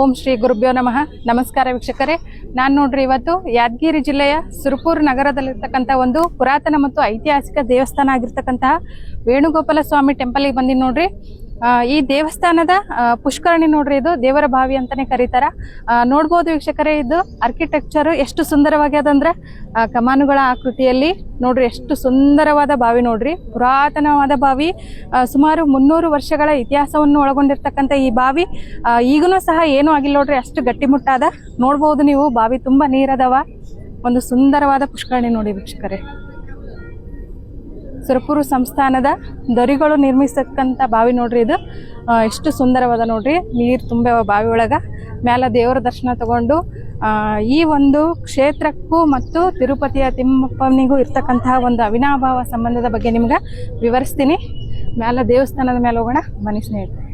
ಓಂ ಶ್ರೀ ಗುರುಭ್ಯೋ ನಮಃ. ನಮಸ್ಕಾರ ವೀಕ್ಷಕರೇ. ನಾನು ನೋಡ್ರಿ ಇವತ್ತು ಯಾದಗಿರಿ ಜಿಲ್ಲೆಯ ಸುರಪುರ್ ನಗರದಲ್ಲಿರ್ತಕ್ಕಂಥ ಒಂದು ಪುರಾತನ ಮತ್ತು ಐತಿಹಾಸಿಕ ದೇವಸ್ಥಾನ ಆಗಿರ್ತಕ್ಕಂತಹ ವೇಣುಗೋಪಾಲ ಸ್ವಾಮಿ ಟೆಂಪಲ್ಗೆ ಬಂದಿನಿ ನೋಡ್ರಿ. ಈ ದೇವಸ್ಥಾನದ ಪುಷ್ಕರಣಿ ನೋಡ್ರಿ ಇದು, ದೇವರ ಬಾವಿ ಅಂತಾನೆ ಕರೀತಾರ. ನೋಡ್ಬೋದು ವೀಕ್ಷಕರೇ, ಇದು ಆರ್ಕಿಟೆಕ್ಚರ್ ಎಷ್ಟು ಸುಂದರವಾಗಿ ಅದಂದ್ರೆ ಕಮಾನುಗಳ ಆಕೃತಿಯಲ್ಲಿ ನೋಡ್ರಿ ಎಷ್ಟು ಸುಂದರವಾದ ಬಾವಿ ನೋಡ್ರಿ. ಪುರಾತನವಾದ ಬಾವಿ ಸುಮಾರು ಮುನ್ನೂರು ವರ್ಷಗಳ ಇತಿಹಾಸವನ್ನು ಒಳಗೊಂಡಿರ್ತಕ್ಕಂಥ ಈ ಬಾವಿ ಈಗೂ ಸಹ ಏನು ಆಗಿಲ್ಲ ನೋಡ್ರಿ, ಅಷ್ಟು ಗಟ್ಟಿಮುಟ್ಟಾದ. ನೋಡ್ಬೋದು ನೀವು, ಬಾವಿ ತುಂಬಾ ನೀರದವ, ಒಂದು ಸುಂದರವಾದ ಪುಷ್ಕರಣಿ ನೋಡಿ ವೀಕ್ಷಕರೇ. ಸುರಪುರ ಸಂಸ್ಥಾನದ ದೊರಿಗಳು ನಿರ್ಮಿಸತಕ್ಕಂಥ ಬಾವಿ ನೋಡ್ರಿ ಇದು. ಎಷ್ಟು ಸುಂದರವಾದ ನೋಡ್ರಿ. ನೀರು ತುಂಬ ಬಾವಿ ಒಳಗ. ಮ್ಯಾಲ ದೇವರ ದರ್ಶನ ತಗೊಂಡು ಈ ಒಂದು ಕ್ಷೇತ್ರಕ್ಕೂ ಮತ್ತು ತಿರುಪತಿಯ ತಿಮ್ಮಪ್ಪನಿಗೂ ಇರ್ತಕ್ಕಂತಹ ಒಂದು ಅವಿನಾಭಾವ ಸಂಬಂಧದ ಬಗ್ಗೆ ನಿಮ್ಗೆ ವಿವರಿಸ್ತೀನಿ. ಮ್ಯಾಲ ದೇವಸ್ಥಾನದ ಮೇಲೆ ಹೋಗೋಣ. ಬನ್ನಿ ಸ್ನೇಹಿತರೆ.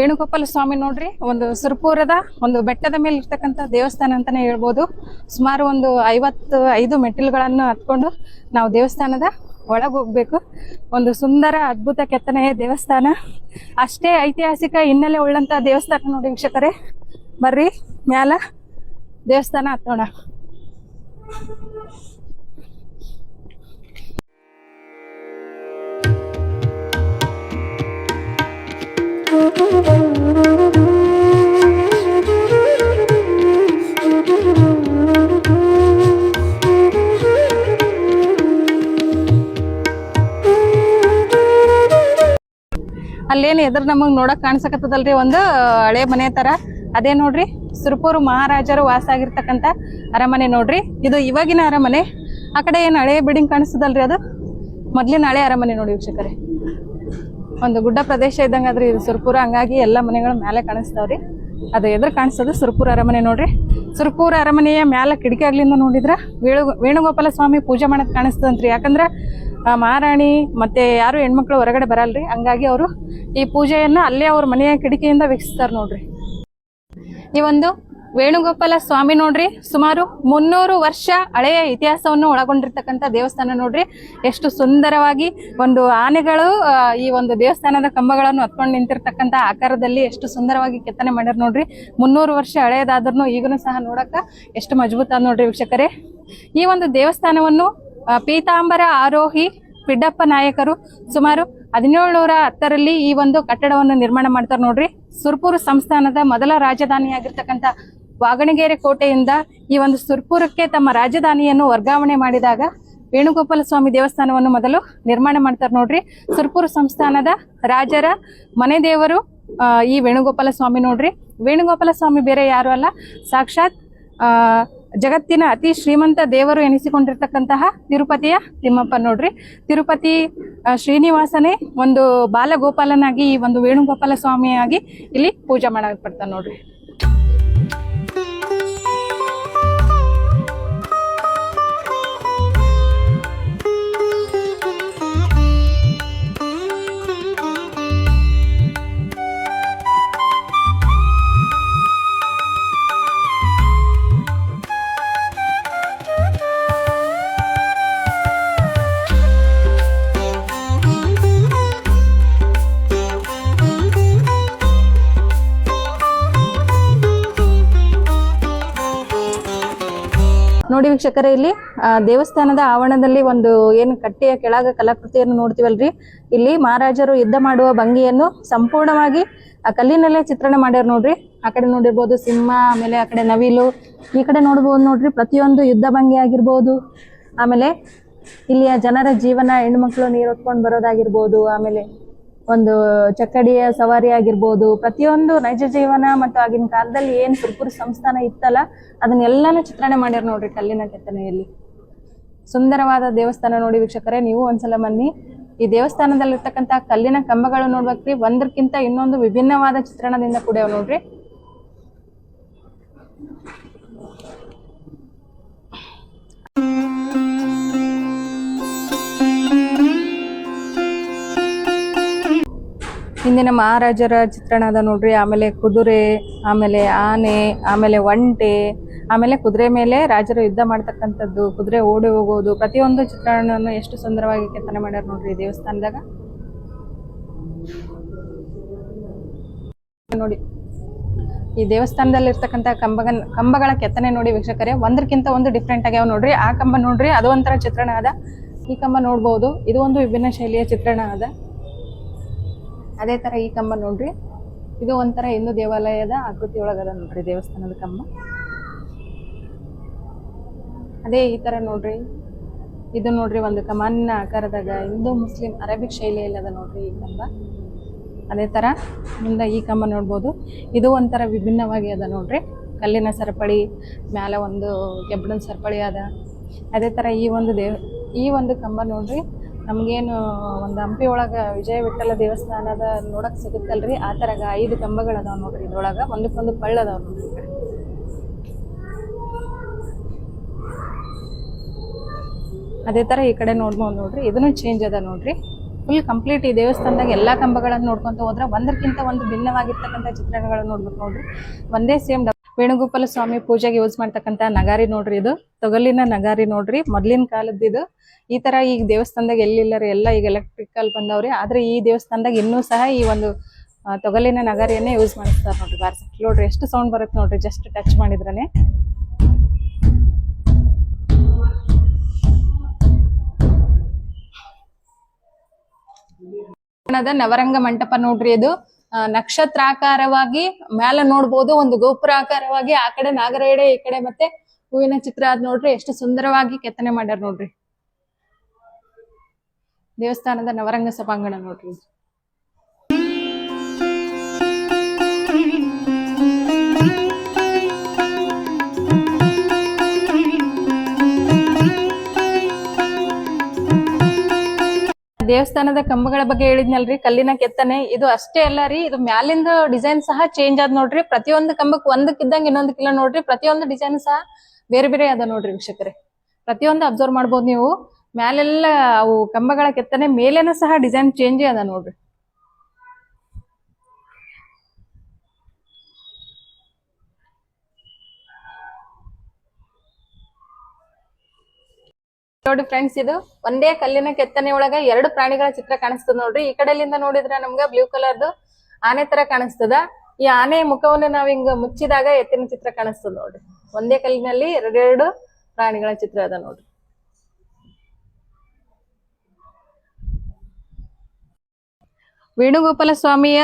ವೇಣುಗೋಪಾಲ ಸ್ವಾಮಿ ನೋಡ್ರಿ, ಒಂದು ಸುರಪುರದ, ಒಂದು ಬೆಟ್ಟದ ಮೇಲೆ ಇರ್ತಕ್ಕಂಥ ದೇವಸ್ಥಾನ ಅಂತಾನೆ ಹೇಳ್ಬೋದು. ಸುಮಾರು ಒಂದು ಐವತ್ತು, ಐದು ಮೆಟ್ಟಿಲುಗಳನ್ನು ಹತ್ಕೊಂಡು ನಾವು ದೇವಸ್ಥಾನದ ಒಳಗೆ ಹೋಗ್ಬೇಕು. ಒಂದು ಸುಂದರ, ಅದ್ಭುತ ಕೆತ್ತನೆಯ ದೇವಸ್ಥಾನ. ಅಷ್ಟೇ ಐತಿಹಾಸಿಕ, ಹಿನ್ನೆಲೆ ಉಳ್ಳಂತ ದೇವಸ್ಥಾನ ನೋಡಿ ವೀಕ್ಷಕರೇ. ಬರ್ರಿ, ಮ್ಯಾಲ ದೇವಸ್ಥಾನ ಹತ್ತೋಣ. ಅಲ್ಲೇನು ಎದುರು ನಮಗ್ ನೋಡಕ್ ಕಾಣಿಸಕತ್ತದಲ್ರಿ ಒಂದು ಹಳೆ ಮನೆ ತರ. ಅದೇ ನೋಡ್ರಿ, ಸುರಪುರ ಮಹಾರಾಜರು ವಾಸ ಆಗಿರ್ತಕ್ಕಂತ ಅರಮನೆ ನೋಡ್ರಿ. ಇದು ಇವಾಗಿನ ಅರಮನೆ. ಆ ಕಡೆ ಏನು ಹಳೆ ಬಿಲ್ಡಿಂಗ್ ಕಾಣಿಸ್ತದಲ್ರಿ ಅದು? ಮೊದ್ಲಿನ ಹಳೆ ಅರಮನೆ ನೋಡಿ ವೀಕ್ಷಕರೇ. ಒಂದು ಗುಡ್ಡ ಪ್ರದೇಶ ಇದ್ದಂಗ ಅದ್ರಿ ಇದು ಸುರ್ಪುರ. ಹಂಗಾಗಿ ಎಲ್ಲ ಮನೆಗಳು ಮೇಲೆ ಕಾಣಿಸ್ತಾವ್ರಿ. ಅದು ಎದುರು ಕಾಣಿಸ್ತದೆ ಸುರ್ಪುರ ಅರಮನೆ ನೋಡ್ರಿ. ಸುರ್ಪುರ ಅರಮನೆಯ ಮ್ಯಾಲೆ ಕಿಟಕಿ ಆಗ್ಲಿಂದ ನೋಡಿದ್ರ ವೇಣು ವೇಣುಗೋಪಾಲ ಸ್ವಾಮಿ ಪೂಜೆ ಮಾಡಕ್ ಕಾಣಿಸ್ತದಂತ್ರಿ. ಯಾಕಂದ್ರ ಮಹಾರಾಣಿ ಮತ್ತೆ ಯಾರು ಹೆಣ್ಮಕ್ಳು ಹೊರಗಡೆ ಬರಲ್ರಿ. ಹಂಗಾಗಿ ಅವರು ಈ ಪೂಜೆಯನ್ನ ಅಲ್ಲೇ ಅವ್ರ ಮನೆಯ ಕಿಟಕಿಯಿಂದ ವೀಕ್ಷಿಸ್ತಾರ ನೋಡ್ರಿ. ಈ ಒಂದು ವೇಣುಗೋಪಾಲ ಸ್ವಾಮಿ ನೋಡ್ರಿ, ಸುಮಾರು ಮುನ್ನೂರು ವರ್ಷ ಹಳೆಯ ಇತಿಹಾಸವನ್ನು ಒಳಗೊಂಡಿರ್ತಕ್ಕಂಥ ದೇವಸ್ಥಾನ ನೋಡ್ರಿ. ಎಷ್ಟು ಸುಂದರವಾಗಿ ಒಂದು ಆನೆಗಳು ಈ ಒಂದು ದೇವಸ್ಥಾನದ ಕಂಬಗಳನ್ನು ಹತ್ಕೊಂಡು ನಿಂತಿರ್ತಕ್ಕಂಥ ಆಕಾರದಲ್ಲಿ ಎಷ್ಟು ಸುಂದರವಾಗಿ ಕೆತ್ತನೆ ಮಾಡ್ಯಾರ ನೋಡ್ರಿ. ಮುನ್ನೂರು ವರ್ಷ ಹಳೆಯದಾದ್ರೂ ಈಗಲೂ ಸಹ ನೋಡಕ್ಕ ಎಷ್ಟು ಮಜಬೂತ್ ನೋಡ್ರಿ ವೀಕ್ಷಕರೇ. ಈ ಒಂದು ದೇವಸ್ಥಾನವನ್ನು ಪೀತಾಂಬರ ಆರೋಹಿ ಪಿಡ್ಡಪ್ಪ ನಾಯಕರು ಸುಮಾರು ಹದಿನೇಳುನೂರ ಹತ್ತರಲ್ಲಿ ಈ ಒಂದು ಕಟ್ಟಡವನ್ನು ನಿರ್ಮಾಣ ಮಾಡ್ತಾರೆ ನೋಡ್ರಿ. ಸುರ್ಪುರ ಸಂಸ್ಥಾನದ ಮೊದಲ ರಾಜಧಾನಿಯಾಗಿರ್ತಕ್ಕಂಥ ವಾಗಣಗೆರೆ ಕೋಟೆಯಿಂದ ಈ ಒಂದು ಸುರ್ಪುರಕ್ಕೆ ತಮ್ಮ ರಾಜಧಾನಿಯನ್ನು ವರ್ಗಾವಣೆ ಮಾಡಿದಾಗ ವೇಣುಗೋಪಾಲ ಸ್ವಾಮಿ ದೇವಸ್ಥಾನವನ್ನು ಮೊದಲು ನಿರ್ಮಾಣ ಮಾಡ್ತಾರೆ ನೋಡ್ರಿ. ಸುರ್ಪುರ ಸಂಸ್ಥಾನದ ರಾಜರ ಮನೆ ದೇವರು ಈ ವೇಣುಗೋಪಾಲ ಸ್ವಾಮಿ ನೋಡ್ರಿ. ವೇಣುಗೋಪಾಲ ಸ್ವಾಮಿ ಬೇರೆ ಯಾರು ಅಲ್ಲ, ಸಾಕ್ಷಾತ್ ಜಗತ್ತಿನ ಅತಿ ಶ್ರೀಮಂತ ದೇವರು ಎನಿಸಿಕೊಂಡಿರ್ತಕ್ಕಂತಹ ತಿರುಪತಿಯ ತಿಮ್ಮಪ್ಪ ನೋಡ್ರಿ. ತಿರುಪತಿ ಶ್ರೀನಿವಾಸನೇ ಒಂದು ಬಾಲಗೋಪಾಲನಾಗಿ, ಈ ಒಂದು ವೇಣುಗೋಪಾಲ ಸ್ವಾಮಿಯಾಗಿ ಇಲ್ಲಿ ಪೂಜೆ ಮಾಡಲ್ಪಡ್ತಾನೆ ನೋಡ್ರಿ. ನೋಡಿ ವೀಕ್ಷಕರೇ, ಇಲ್ಲಿ ದೇವಸ್ಥಾನದ ಆವರಣದಲ್ಲಿ ಒಂದು ಏನು ಕಟ್ಟೆಯ ಕೆಳಗ ಕಲಾಕೃತಿಯನ್ನು ನೋಡ್ತೀವಲ್ರಿ. ಇಲ್ಲಿ ಮಹಾರಾಜರು ಯುದ್ಧ ಮಾಡುವ ಭಂಗಿಯನ್ನು ಸಂಪೂರ್ಣವಾಗಿ ಆ ಕಲ್ಲಿನಲ್ಲೇ ಚಿತ್ರಣ ಮಾಡ್ಯಾರ ನೋಡ್ರಿ. ಆ ಕಡೆ ನೋಡಿರ್ಬೋದು ಸಿಂಹ, ಆಮೇಲೆ ಆ ಕಡೆ ನವಿಲು, ಈ ಕಡೆ ನೋಡ್ಬೋದು ನೋಡ್ರಿ, ಪ್ರತಿಯೊಂದು ಯುದ್ಧ ಭಂಗಿ ಆಗಿರ್ಬೋದು. ಆಮೇಲೆ ಇಲ್ಲಿಯ ಜನರ ಜೀವನ ಹೆಣ್ಮಕ್ಳು ನೀರು ಹೊತ್ಕೊಂಡು ಬರೋದಾಗಿರ್ಬೋದು, ಆಮೇಲೆ ಒಂದು ಚಕ್ಕಡಿಯ ಸವಾರಿ ಆಗಿರ್ಬೋದು, ಪ್ರತಿಯೊಂದು ನೈಜ ಜೀವನ ಮತ್ತು ಆಗಿನ ಕಾಲದಲ್ಲಿ ಏನ್ ಸುರ್ಪುರ ಸಂಸ್ಥಾನ ಇತ್ತಲ್ಲ, ಅದನ್ನೆಲ್ಲಾನು ಚಿತ್ರಣ ಮಾಡ್ಯಾರ ನೋಡ್ರಿ ಕಲ್ಲಿನ ಕೆತ್ತನೆಯಲ್ಲಿ. ಸುಂದರವಾದ ದೇವಸ್ಥಾನ ನೋಡಿ ವೀಕ್ಷಕರೇ, ನೀವು ಒಂದ್ಸಲ ಬನ್ನಿ. ಈ ದೇವಸ್ಥಾನದಲ್ಲಿರ್ತಕ್ಕಂಥ ಕಲ್ಲಿನ ಕಂಬಗಳು ನೋಡ್ಬೇಕ್ರಿ ಒಂದಕ್ಕಿಂತ ಇನ್ನೊಂದು ವಿಭಿನ್ನವಾದ ಚಿತ್ರಣದಿಂದ ಕೂಡ ನೋಡ್ರಿ. ಹಿಂದಿನ ಮಹಾರಾಜರ ಚಿತ್ರಣ ಅದ ನೋಡ್ರಿ, ಆಮೇಲೆ ಕುದುರೆ, ಆಮೇಲೆ ಆನೆ, ಆಮೇಲೆ ಒಂಟೆ, ಆಮೇಲೆ ಕುದುರೆ ಮೇಲೆ ರಾಜರು ಯುದ್ಧ ಮಾಡ್ತಕ್ಕಂಥದ್ದು, ಕುದುರೆ ಓಡಿ ಹೋಗೋದು, ಪ್ರತಿಯೊಂದು ಚಿತ್ರಣವನ್ನು ಎಷ್ಟು ಸುಂದರವಾಗಿ ಕೆತ್ತನೆ ಮಾಡ್ಯಾರ ನೋಡ್ರಿ ದೇವಸ್ಥಾನದಾಗ? ನೋಡಿ, ಈ ದೇವಸ್ಥಾನದಲ್ಲಿ ಇರ್ತಕ್ಕಂಥ ಕಂಬಗನ್, ಕಂಬಗಳ ಕೆತ್ತನೆ ನೋಡಿ ವೀಕ್ಷಕರೇ, ಒಂದಕ್ಕಿಂತ ಒಂದು ಡಿಫ್ರೆಂಟ್ ಆಗ್ಯಾವ ನೋಡ್ರಿ. ಆ ಕಂಬ ನೋಡ್ರಿ, ಅದು ಒಂಥರ ಚಿತ್ರಣ ಅದ. ಈ ಕಂಬ ನೋಡ್ಬೋದು, ಇದು ಒಂದು ವಿಭಿನ್ನ ಶೈಲಿಯ ಚಿತ್ರಣ ಅದ. ಅದೇ ತರ ಈ ಕಂಬ ನೋಡ್ರಿ. ಇದು ಒಂಥರ ಹಿಂದೂ ದೇವಾಲಯದ ಆಕೃತಿ ಒಳಗದ ನೋಡ್ರಿ ದೇವಸ್ಥಾನದ ಕಂಬ. ಅದೇ ಈ ತರ ನೋಡ್ರಿ. ಇದು ನೋಡ್ರಿ ಒಂದು ಕಮಾನಿನ ಆಕಾರದಾಗ ಹಿಂದೂ, ಮುಸ್ಲಿಂ, ಅರೇಬಿಕ್ ಶೈಲಿಯಲ್ಲಿ ಅದ ನೋಡ್ರಿ ಈ ಕಂಬ. ಅದೇ ತರ ಮುಂದೆ ಈ ಕಂಬ ನೋಡ್ಬೋದು. ಇದು ಒಂಥರ ವಿಭಿನ್ನವಾಗಿ ಅದ ನೋಡ್ರಿ. ಕಲ್ಲಿನ ಸರಪಳಿ, ಮ್ಯಾಲ ಒಂದು ಕೆಬ್ಬಣದ ಸರಪಳಿ ಅದ. ಅದೇ ತರ ಈ ಒಂದು ದೇವ್, ಈ ಒಂದು ಕಂಬ ನೋಡ್ರಿ. ನಮ್ಗೇನು ಒಂದು ಹಂಪಿ ಒಳಗ ವಿಜಯ ವಿಠಲ ದೇವಸ್ಥಾನದ ನೋಡಕ್ ಸಿಗುತ್ತಲ್ರಿ? ಆ ತರಗ ಐದು ಕಂಬಗಳದಾವ ನೋಡ್ರಿ ಇದ್ರೊಳಗ. ಒಂದಕ್ಕೊಂದು ಪಳ್ಳ ಅದಾವ ನೋಡ್ರಿ ಅದೇ ತರ ಈ ಕಡೆ ನೋಡ್ಬೋದು ನೋಡ್ರಿ. ಇದನ್ನು ಚೇಂಜ್ ಅದ ನೋಡ್ರಿ. ಫುಲ್ ಕಂಪ್ಲೀಟ್ ಈ ದೇವಸ್ಥಾನದಾಗ ಎಲ್ಲಾ ಕಂಬಗಳನ್ನ ನೋಡ್ಕೊಂತ ಹೋದ್ರೆ ಒಂದಕ್ಕಿಂತ ಒಂದು ಭಿನ್ನವಾಗಿರ್ತಕ್ಕಂಥ ಚಿತ್ರಣಗಳನ್ನ ನೋಡ್ಬೇಕು ನೋಡ್ರಿ. ಒಂದೇ ಸೇಮ್ ವೇಣುಗೋಪಾಲ ಸ್ವಾಮಿ ಪೂಜೆಗೆ ಯೂಸ್ ಮಾಡ್ತಕ್ಕಂಥ ನಗಾರಿ ನೋಡ್ರಿ ಇದು. ತೊಗಲಿನ ನಗಾರಿ ನೋಡ್ರಿ. ಮೊದ್ಲಿನ ಕಾಲದ್ದು ಇದು. ಈ ತರ ಈಗ ದೇವಸ್ಥಾನದಾಗ ಎಲ್ಲಿಲ್ಲರಿ? ಎಲ್ಲ ಈಗ ಎಲೆಕ್ಟ್ರಿಕಲ್ ಬಂದವ್ರಿ. ಆದ್ರೆ ಈ ದೇವಸ್ಥಾನದಾಗ ಇನ್ನೂ ಸಹ ಈ ಒಂದು ತೊಗಲಿನ ನಗಾರಿಯನ್ನೇ ಯೂಸ್ ಮಾಡಿಸ್ತಾರೆ ನೋಡ್ರಿ. ಬಾರ್ಸ ನೋಡ್ರಿ, ಎಷ್ಟು ಸೌಂಡ್ ಬರುತ್ತೆ ನೋಡ್ರಿ ಜಸ್ಟ್ ಟಚ್ ಮಾಡಿದ್ರನೆ. ನವರಂಗ ಮಂಟಪ ನೋಡ್ರಿ ಇದು. ನಕ್ಷತ್ರಾಕಾರವಾಗಿ ಮೇಲೆ ನೋಡ್ಬೋದು, ಒಂದು ಗೋಪುರಾಕಾರವಾಗಿ ಆ ಕಡೆ ನಾಗರೇಡೆ ಈ ಕಡೆ ಮತ್ತೆ ಹೂವಿನ ಚಿತ್ರ ಅದ್ ನೋಡ್ರಿ. ಎಷ್ಟು ಸುಂದರವಾಗಿ ಕೆತ್ತನೆ ಮಾಡ್ಯಾರ ನೋಡ್ರಿ. ದೇವಸ್ಥಾನದ ನವರಂಗ ಸಭಾಂಗಣ ನೋಡ್ರಿ. ದೇವಸ್ಥಾನದ ಕಂಬಗಳ ಬಗ್ಗೆ ಹೇಳಿದ್ನಲ್ರಿ, ಕಲ್ಲಿನ ಕೆತ್ತನೆ, ಇದು ಅಷ್ಟೇ ಅಲ್ಲ ರೀ, ಇದು ಮ್ಯಾಲಿಂದ ಡಿಸೈನ್ ಸಹ ಚೇಂಜ್ ಆದ್ ನೋಡ್ರಿ, ಪ್ರತಿಯೊಂದು ಕಂಬಕ್ ಒಂದಕ್ಕಿದ್ದಂಗ ಇನ್ನೊಂದಕ್ಕಿಲ್ಲ ನೋಡ್ರಿ, ಪ್ರತಿಯೊಂದು ಡಿಸೈನ್ ಸಹ ಬೇರೆ ಬೇರೆ ಅದ ನೋಡ್ರಿ ವೀಕ್ಷಕರೇ. ಪ್ರತಿಯೊಂದು ಅಬ್ಸರ್ವ್ ಮಾಡ್ಬೋದು ನೀವು, ಮ್ಯಾಲೆಲ್ಲ ಅವು ಕಂಬಗಳ ಕೆತ್ತನೆ ಮೇಲೇನೂ ಸಹ ಡಿಸೈನ್ ಚೇಂಜೇ ಅದ ನೋಡ್ರಿ. ನೋಡಿ ಫ್ರೆಂಡ್ಸ್ ಇದು. ಒಂದೇ ಕಲ್ಲಿನ ಕೆತ್ತನೆ ಒಳಗ ಎರಡು ಪ್ರಾಣಿಗಳ ಚಿತ್ರ ಕಾಣಿಸ್ತದ ನೋಡ್ರಿ. ಈ ಕಡೆಯಿಂದ ನೋಡಿದ್ರೆ ನಮ್ಗೆ ಬ್ಲೂ ಕಲರ್ದು ಆನೆ ತರ ಕಾಣಿಸ್ತದ. ಈ ಆನೆ ಮುಖವನ್ನು ನಾವ್ ಹಿಂಗ ಮುಚ್ಚಿದಾಗ ಎತ್ತಿನ ಚಿತ್ರ ಕಾಣಿಸ್ತದ ನೋಡ್ರಿ. ಒಂದೇ ಕಲ್ಲಿನಲ್ಲಿ ಎರಡೆರಡು ಪ್ರಾಣಿಗಳ ಚಿತ್ರ ಅದ ನೋಡ್ರಿ. ವೇಣುಗೋಪಾಲ ಸ್ವಾಮಿಯ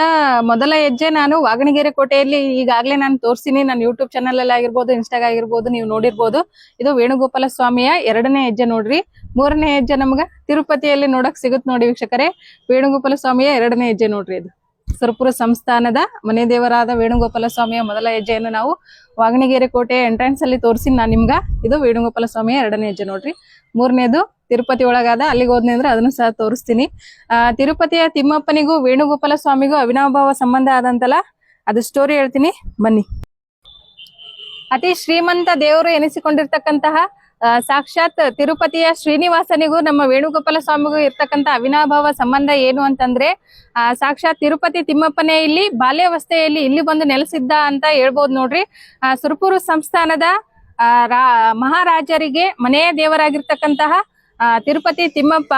ಮೊದಲ ಹೆಜ್ಜೆ ನಾನು ವಾಗಣಗೆರೆ ಕೋಟೆಯಲ್ಲಿ ಈಗಾಗಲೇ ನಾನು ತೋರಿಸಿನಿ. ನನ್ನ ಯೂಟ್ಯೂಬ್ ಚಾನಲ್ ಅಲ್ಲಿ ಆಗಿರ್ಬೋದು ಇನ್ಸ್ಟಾಗ ಆಗಿರ್ಬೋದು, ನೀವು ನೋಡಿರ್ಬೋದು. ಇದು ವೇಣುಗೋಪಾಲ ಸ್ವಾಮಿಯ ಎರಡನೇ ಹೆಜ್ಜೆ ನೋಡ್ರಿ. ಮೂರನೇ ಹೆಜ್ಜೆ ನಮ್ಗೆ ತಿರುಪತಿಯಲ್ಲಿ ನೋಡಕ್ ಸಿಗುತ್ತೆ ನೋಡಿ ವೀಕ್ಷಕರೇ. ವೇಣುಗೋಪಾಲ ಸ್ವಾಮಿಯ ಎರಡನೇ ಹೆಜ್ಜೆ ನೋಡ್ರಿ ಇದು. ಸುರಪುರ ಸಂಸ್ಥಾನದ ಮನೆ ದೇವರಾದ ವೇಣುಗೋಪಾಲ ಸ್ವಾಮಿಯ ಮೊದಲ ಹೆಜ್ಜೆಯನ್ನು ನಾವು ವಾಗಣಗೆರೆ ಕೋಟೆಯ ಎಂಟ್ರೆನ್ಸ್ ಅಲ್ಲಿ ತೋರಿಸಿ ನಾನು ನಿಮ್ಗ. ಇದು ವೇಣುಗೋಪಾಲ ಸ್ವಾಮಿಯ ಎರಡನೇ ಹೆಜ್ಜೆ ನೋಡ್ರಿ. ಮೂರನೇದು ತಿರುಪತಿ ಒಳಗಾದ ಅಲ್ಲಿಗೆ ಹೋದ್ನಿ ಅಂದ್ರೆ ಅದನ್ನು ಸಹ ತೋರಿಸ್ತೀನಿ. ತಿರುಪತಿಯ ತಿಮ್ಮಪ್ಪನಿಗೂ ವೇಣುಗೋಪಾಲ ಸ್ವಾಮಿಗೂ ಅವಿನಾಭಾವ ಸಂಬಂಧ ಆದಂತಲ್ಲ, ಅದು ಸ್ಟೋರಿ ಹೇಳ್ತೀನಿ. ಬನ್ನಿ. ಅತಿ ಶ್ರೀಮಂತ ದೇವರು ಎನಿಸಿಕೊಂಡಿರ್ತಕ್ಕಂತಹ ಸಾಕ್ಷಾತ್ ತಿರುಪತಿಯ ಶ್ರೀನಿವಾಸನಿಗೂ ನಮ್ಮ ವೇಣುಗೋಪಾಲ ಸ್ವಾಮಿಗೂ ಇರ್ತಕ್ಕಂಥ ಅವಿನಾಭಾವ ಸಂಬಂಧ ಏನು ಅಂತಂದ್ರೆ, ಆ, ಸಾಕ್ಷಾತ್ ತಿರುಪತಿ ತಿಮ್ಮಪ್ಪನೇ ಇಲ್ಲಿ ಬಾಲ್ಯಾವಸ್ಥೆಯಲ್ಲಿ ಇಲ್ಲಿ ಬಂದು ನೆಲೆಸಿದ್ದ ಅಂತ ಹೇಳ್ಬೋದು ನೋಡ್ರಿ. ಸುರಪುರು ಸಂಸ್ಥಾನದ ರಾ, ಮಹಾರಾಜರಿಗೆ, ಮನೆಯ ದೇವರಾಗಿರ್ತಕ್ಕಂತಹ ತಿರುಪತಿ ತಿಮ್ಮಪ್ಪ,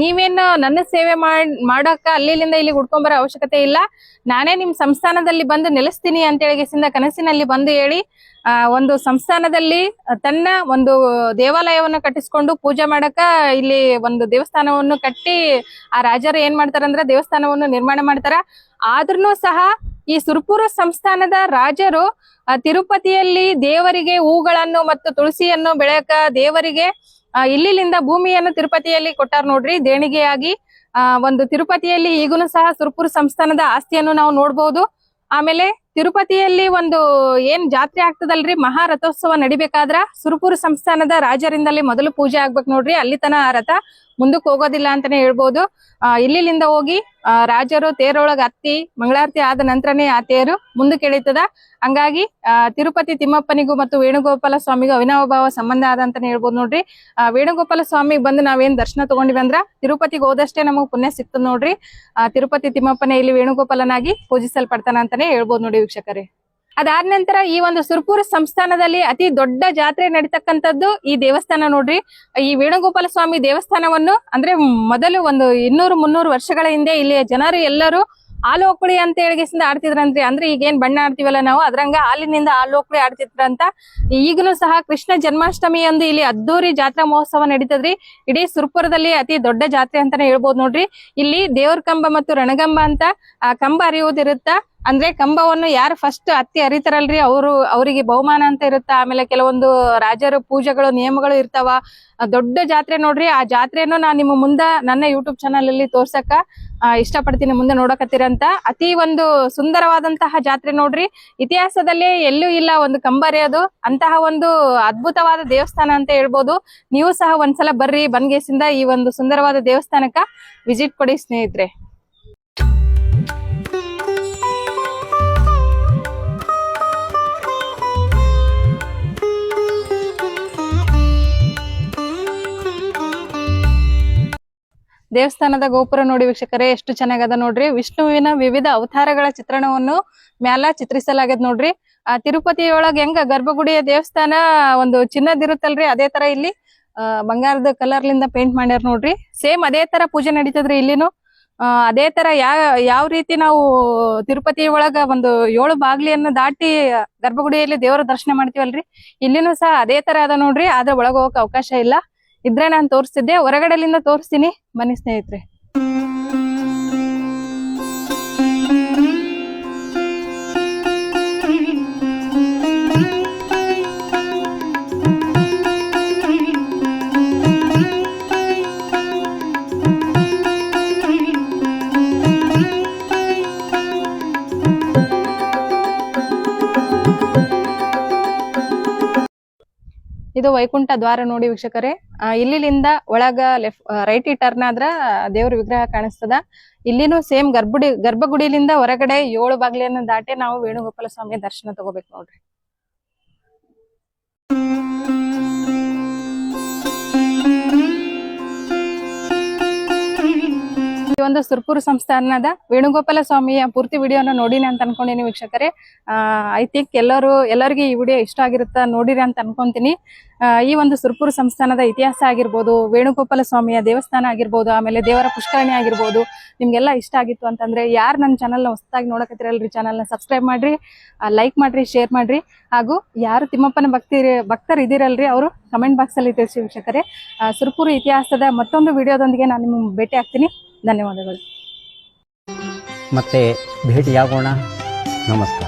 ನೀವೇನು ನನ್ನ ಸೇವೆ ಮಾಡ್ ಮಾಡಕ್ಕ ಅಲ್ಲಿಂದ ಇಲ್ಲಿ ಹುಡ್ಕೊಂಬರೋ ಅವಶ್ಯಕತೆ ಇಲ್ಲ. ನಾನೇ ನಿಮ್ ಸಂಸ್ಥಾನದಲ್ಲಿ ಬಂದು ನೆಲೆಸ್ತೀನಿ ಅಂತ ಸಿಂದ ಕನಸಿನಲ್ಲಿ ಬಂದು ಹೇಳಿ ಒಂದು ಸಂಸ್ಥಾನದಲ್ಲಿ ತನ್ನ ಒಂದು ದೇವಾಲಯವನ್ನು ಕಟ್ಟಿಸ್ಕೊಂಡು ಪೂಜೆ ಮಾಡಕ ಇಲ್ಲಿ ಒಂದು ದೇವಸ್ಥಾನವನ್ನು ಕಟ್ಟಿ, ಆ ರಾಜರು ಏನ್ ಮಾಡ್ತಾರಂದ್ರೆ ದೇವಸ್ಥಾನವನ್ನು ನಿರ್ಮಾಣ ಮಾಡ್ತಾರ. ಆದ್ರೂ ಸಹ ಈ ಸುರ್ಪುರ ಸಂಸ್ಥಾನದ ರಾಜರು ತಿರುಪತಿಯಲ್ಲಿ ದೇವರಿಗೆ ಹೂಗಳನ್ನು ಮತ್ತು ತುಳಸಿಯನ್ನು ಬೆಳೆಯಕ ದೇವರಿಗೆ ಇಲ್ಲಿಂದ ಭೂಮಿಯನ್ನು ತಿರುಪತಿಯಲ್ಲಿ ಕೊಟ್ಟಾರ ನೋಡ್ರಿ. ದೇಣಿಗೆಯಾಗಿ ಒಂದು ತಿರುಪತಿಯಲ್ಲಿ ಈಗೂನು ಸಹ ಸುರ್ಪುರ ಸಂಸ್ಥಾನದ ಆಸ್ತಿಯನ್ನು ನಾವು ನೋಡಬಹುದು ಆಮೇಲೆ ತಿರುಪತಿಯಲ್ಲಿ ಒಂದು ಏನ್ ಜಾತ್ರೆ ಆಗ್ತದಲ್ರಿ? ಮಹಾರಥೋತ್ಸವ ನಡಿಬೇಕಾದ್ರ ಸುರ್ಪುರ ಸಂಸ್ಥಾನದ ರಾಜರಿಂದಲೇ ಮೊದಲು ಪೂಜೆ ಆಗ್ಬೇಕು ನೋಡ್ರಿ. ಅಲ್ಲಿ ತನ ರಥ ಮುಂದಕ್ಕೆ ಹೋಗೋದಿಲ್ಲ ಅಂತಾನೆ ಹೇಳ್ಬೋದು. ಇಲ್ಲಿಂದ ಹೋಗಿ ರಾಜರು ತೇರೊಳಗೆ ಹತ್ತಿ, ಮಂಗಳಾರತಿ ಆದ ನಂತರನೇ ಆ ತೇರು ಮುಂದಕ್ಕೆ ಎಳೀತದ. ಹಂಗಾಗಿ ತಿರುಪತಿ ತಿಮ್ಮಪ್ಪನಿಗೂ ಮತ್ತು ವೇಣುಗೋಪಾಲ ಸ್ವಾಮಿಗೂ ಅವಿನಾವಭಾವ ಸಂಬಂಧ ಆದ ಅಂತಾನೆ ಹೇಳ್ಬೋದು ನೋಡ್ರಿ. ವೇಣುಗೋಪಾಲ ಸ್ವಾಮಿಗೆ ಬಂದು ನಾವೇನ್ ದರ್ಶನ ತಗೊಂಡಿವಿ ಅಂದ್ರ ತಿರುಪತಿಗೆ ಹೋದಷ್ಟೇ ನಮಗ್ ಪುಣ್ಯ ಸಿಕ್ತದ ನೋಡ್ರಿ. ತಿರುಪತಿ ತಿಮ್ಮಪ್ಪನೇ ಇಲ್ಲಿ ವೇಣುಗೋಪಾಲನಾಗಿ ಪೂಜಿಸಲ್ಪಡ್ತಾನ ಅಂತಾನೆ ಹೇಳ್ಬೋದು ನೋಡಿ ವೀಕ್ಷಕರೇ. ಅದಾದ ನಂತರ ಈ ಒಂದು ಸುರ್ಪುರ ಸಂಸ್ಥಾನದಲ್ಲಿ ಅತಿ ದೊಡ್ಡ ಜಾತ್ರೆ ನಡೀತಕ್ಕಂಥದ್ದು ಈ ದೇವಸ್ಥಾನ ನೋಡ್ರಿ. ಈ ವೇಣುಗೋಪಾಲ ಸ್ವಾಮಿ ದೇವಸ್ಥಾನವನ್ನು ಅಂದ್ರೆ ಮೊದಲು ಒಂದು ಇನ್ನೂರು ಮುನ್ನೂರು ವರ್ಷಗಳ ಹಿಂದೆ ಇಲ್ಲಿ ಜನರು ಎಲ್ಲರೂ ಹಾಲು ಅಂತ ಹೇಳಿಗೆಸಿಂದ ಆಡ್ತಿದ್ರಂತ್ರಿ. ಅಂದ್ರೆ ಈಗೇನ್ ಬಣ್ಣ ಆಡ್ತೀವಲ್ಲ ನಾವು? ಅದ್ರಂಗ ಹಾಲಿನಿಂದ ಹಾಲು ಒಕ್ಕಳಿ ಆಡ್ತಿದ್ರಂತ. ಈಗಲೂ ಸಹ ಕೃಷ್ಣ ಜನ್ಮಾಷ್ಟಮಿ ಎಂದು ಇಲ್ಲಿ ಅದ್ದೂರಿ ಜಾತ್ರಾ ಮಹೋತ್ಸವ ನಡೀತದ್ರಿ. ಇಡೀ ಸುರ್ಪುರದಲ್ಲಿ ಅತಿ ದೊಡ್ಡ ಜಾತ್ರೆ ಅಂತಾನೆ ಹೇಳ್ಬೋದು ನೋಡ್ರಿ. ಇಲ್ಲಿ ದೇವ್ರ ಕಂಬ ಮತ್ತು ರಣಗಂಬ ಅಂತ ಕಂಬ ಅರಿಯುವುದಿರುತ್ತ ಅಂದ್ರೆ ಕಂಬವನ್ನು ಯಾರು ಫಸ್ಟ್ ಹತ್ತಿ ಅರಿತಾರಲ್ರಿ? ಅವರು ಅವರಿಗೆ ಬಹುಮಾನ ಅಂತ ಇರುತ್ತ? ಆಮೇಲೆ ಕೆಲವೊಂದು ರಾಜರು, ಪೂಜೆಗಳು, ನಿಯಮಗಳು ಇರ್ತಾವ. ದೊಡ್ಡ ಜಾತ್ರೆ ನೋಡ್ರಿ. ಆ ಜಾತ್ರೆಯನ್ನು ನಾನು ನಿಮ್ಮ ಮುಂದ ನನ್ನ ಯೂಟ್ಯೂಬ್ ಚಾನಲ್ ಅಲ್ಲಿ ತೋರ್ಸಕ್ಕ ಇಷ್ಟಪಡ್ತೀನಿ ಮುಂದೆ ನೋಡಕತ್ತೀರಂತ. ಅತಿ ಒಂದು ಸುಂದರವಾದಂತಹ ಜಾತ್ರೆ ನೋಡ್ರಿ. ಇತಿಹಾಸದಲ್ಲಿ ಎಲ್ಲೂ ಇಲ್ಲ ಒಂದು ಕಂಬರಿಯೋದು ಅಂತಹ ಒಂದು ಅದ್ಭುತವಾದ ದೇವಸ್ಥಾನ ಅಂತ ಹೇಳ್ಬೋದು. ನೀವು ಸಹ ಒಂದ್ಸಲ ಬರ್ರಿ. ಬನ್ಗೇಸಿಂದ ಈ ಒಂದು ಸುಂದರವಾದ ದೇವಸ್ಥಾನಕ್ಕ ವಿಸಿಟ್ ಕೊಡಿ ಸ್ನೇಹಿತರೆ. ದೇವಸ್ಥಾನದ ಗೋಪುರ ನೋಡಿ ವೀಕ್ಷಕರೇ, ಎಷ್ಟು ಚೆನ್ನಾಗದ ನೋಡ್ರಿ. ವಿಷ್ಣುವಿನ ವಿವಿಧ ಅವತಾರಗಳ ಚಿತ್ರಣವನ್ನು ಮ್ಯಾಲ ಚಿತ್ರಿಸಲಾಗ್ಯದ ನೋಡ್ರಿ. ಆ ತಿರುಪತಿಯೊಳಗ ಹೆಂಗ ಗರ್ಭಗುಡಿಯ ದೇವಸ್ಥಾನ ಒಂದು ಚಿನ್ನದಿರುತ್ತಲ್ರಿ, ಅದೇ ತರ ಇಲ್ಲಿ ಬಂಗಾರದ ಕಲರ್ಲಿಂದ ಪೇಂಟ್ ಮಾಡ್ಯಾರ ನೋಡ್ರಿ. ಸೇಮ್ ಅದೇ ತರ ಪೂಜೆ ನಡೀತದ್ರಿ ಇಲ್ಲಿನೂ. ಅದೇ ತರ ಯಾವ ಯಾವ ರೀತಿ ನಾವು ತಿರುಪತಿ ಒಳಗ ಒಂದು ಏಳು ಬಾಗ್ಲಿಯನ್ನು ದಾಟಿ ಗರ್ಭಗುಡಿಯಲ್ಲಿ ದೇವರ ದರ್ಶನ ಮಾಡ್ತೀವಲ್ರಿ, ಇಲ್ಲಿನೂ ಸಹ ಅದೇ ತರ ಅದ ನೋಡ್ರಿ. ಆದ್ರೆ ಒಳಗ ಹೋಗಕ್ ಅವಕಾಶ ಇಲ್ಲ. ಇದ್ರೆ ನಾನು ತೋರಿಸ್ತಿದ್ದೆ ಹೊರಗಡೆಲಿಂದ ತೋರಿಸ್ತೀನಿ. ಬನ್ನಿ ಸ್ನೇಹಿತರೆ. ಇದು ವೈಕುಂಠ ದ್ವಾರ ನೋಡಿ ವೀಕ್ಷಕರೇ. ಇಲ್ಲಿಂದ ಒಳಗ ಲೆಫ್ಟ್ ರೈಟ್ ಟರ್ನ್ ಆದ್ರ ದೇವ್ರ ವಿಗ್ರಹ ಕಾಣಿಸ್ತದ. ಇಲ್ಲಿನೂ ಸೇಮ್ ಗರ್ಭಗುಡಿ ಗರ್ಭಗುಡಿಲಿಂದ ಹೊರಗಡೆ ಏಳು ಬಾಗ್ಲಿಯನ್ನು ದಾಟಿ ನಾವು ವೇಣುಗೋಪಾಲ ಸ್ವಾಮಿ ದರ್ಶನ ತಗೋಬೇಕು ನೋಡ್ರಿ. ಒಂದು ಸುರ್ಪುರ್ ಸಂಸ್ಥಾನದ ವೇಣುಗೋಪಾಲ ಸ್ವಾಮಿಯ ಪೂರ್ತಿ ವಿಡಿಯೋನ ನೋಡಿನಿ ಅಂತ ಅನ್ಕೊಂಡಿನಿ ವೀಕ್ಷಕರೇ. ಐ ಥಿಂಕ್ ಎಲ್ಲರೂ, ಎಲ್ಲರಿಗೂ ಈ ವಿಡಿಯೋ ಇಷ್ಟ ಆಗಿರುತ್ತಾ ನೋಡಿರಿ ಅಂತ ಅನ್ಕೊಂತೀನಿ. ಈ ಒಂದು ಸುರ್ಪುರ್ ಸಂಸ್ಥಾನದ ಇತಿಹಾಸ ಆಗಿರ್ಬೋದು, ವೇಣುಗೋಪಾಲ ಸ್ವಾಮಿಯ ದೇವಸ್ಥಾನ ಆಗಿರ್ಬೋದು, ಆಮೇಲೆ ದೇವರ ಪುಷ್ಕರಣಿ ಆಗಿರ್ಬೋದು, ನಿಮ್ಗೆಲ್ಲ ಇಷ್ಟ ಆಗಿತ್ತು ಅಂತಂದ್ರೆ ಯಾರು ನನ್ನ ಚಾನಲ್ನ ಹೊಸದಾಗಿ ನೋಡಕತ್ತಿರಲ್ರಿ ಚಾನಲ್ನ ಸಬ್ಸ್ಕ್ರೈಬ್ ಮಾಡ್ರಿ ಲೈಕ್ ಮಾಡ್ರಿ ಶೇರ್ ಮಾಡ್ರಿ, ಹಾಗೂ ಯಾರು ತಿಮ್ಮಪ್ಪನ ಭಕ್ತಿ ಭಕ್ತರು ಇದಿರಲ್ರಿ ಅವರು ಕಮೆಂಟ್ ಬಾಕ್ಸ್ ಅಲ್ಲಿ ತಿಳಿಸಿ ವೀಕ್ಷಕರೇ. ಸುರ್ಪುರ್ ಇತಿಹಾಸದ ಮತ್ತೊಂದು ವಿಡಿಯೋದೊಂದಿಗೆ ನಾನು ನಿಮ್ಗೆ ಭೇಟಿ ಆಗ್ತೀನಿ. ಧನ್ಯವಾದಗಳು. ಮತ್ತೆ ಭೇಟಿಯಾಗೋಣ. ನಮಸ್ಕಾರ.